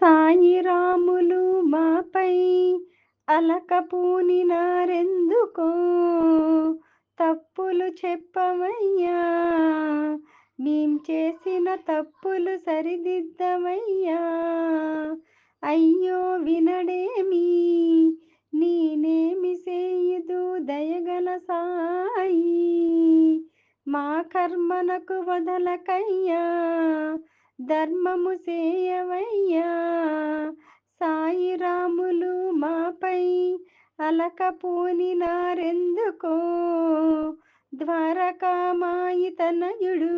సాయి రాములు మాపై అలకపూనినారెందుకో తప్పులు చెప్పవయ్యా మేం చేసిన తప్పులు సరిదిద్దవయ్యా అయ్యో వినడేమి నేనేమి సేయుదు దయగల సాయి? మా కర్మనకు వదలకయ్యా ధర్మము సేయవయ్యా సాయి రాములు మాపై అలకపోనినారెందుకో? ద్వారకామాయి తనయుడు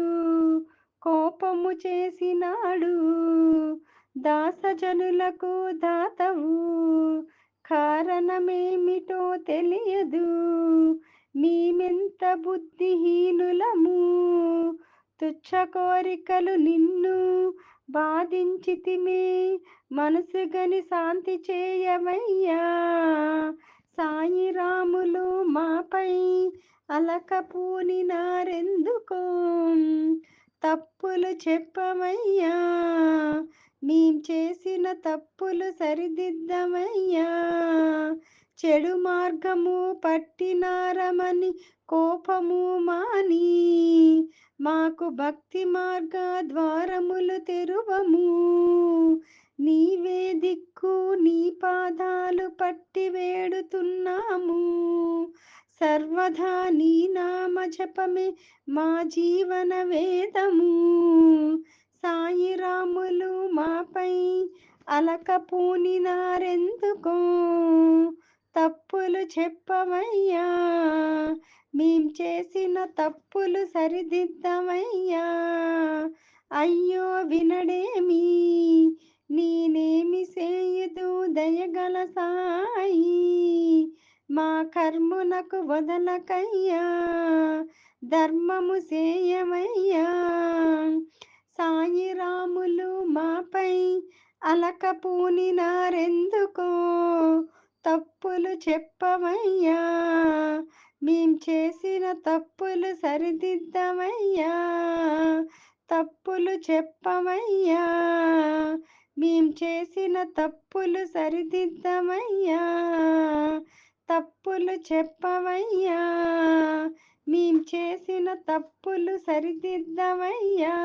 కోపము చేసినాడు. దాసజనులకు దాతవు కారణమేమిటో తెలియదు. మేమెంత బుద్ధిహీనులము? తుచ్చ కోరికలు నిన్ను బాధించితిమే. మనసుగని శాంతి చేయవయ్యా సాయిరాములు మాపై మాపై అలకపూనినారెందుకో తప్పులు చెప్పమయ్యా. మేం చేసిన తప్పులు సరిదిద్దమయ్యా. చెడు మార్గము పట్టినారమని కోపము మాని మాకు భక్తి మార్గ ద్వారములు తెరువము. నీవే దిక్కు నీ పాదాలు పట్టి వేడుతున్నాము. సర్వదా నీ నామ జపమే మా జీవన వేదము. సాయిరాములు మాపై అలకపూనినారెందుకో తప్పులు చెప్పవయ్యా మేం చేసిన తప్పులు సరిదిద్దమయ్యా. అయ్యో వినడేమి? నేనేమి చేయదు? దయగల సాయి. మా కర్మునకు వదలకయ్యా. ధర్మము సేయమయ్యా. సాయి రాములు మాపై అలకపూనినారెందుకో? తప్పులు చెప్పవయ్యా మేం చేసిన తప్పులు సరిదిద్దమయ్యా. తప్పులు చెప్పవయ్యా మేం చేసిన తప్పులు సరిదిద్దమయ్యా. తప్పులు చెప్పమయ్యా. మేం చేసిన తప్పులు సరిదిద్దమయ్యా.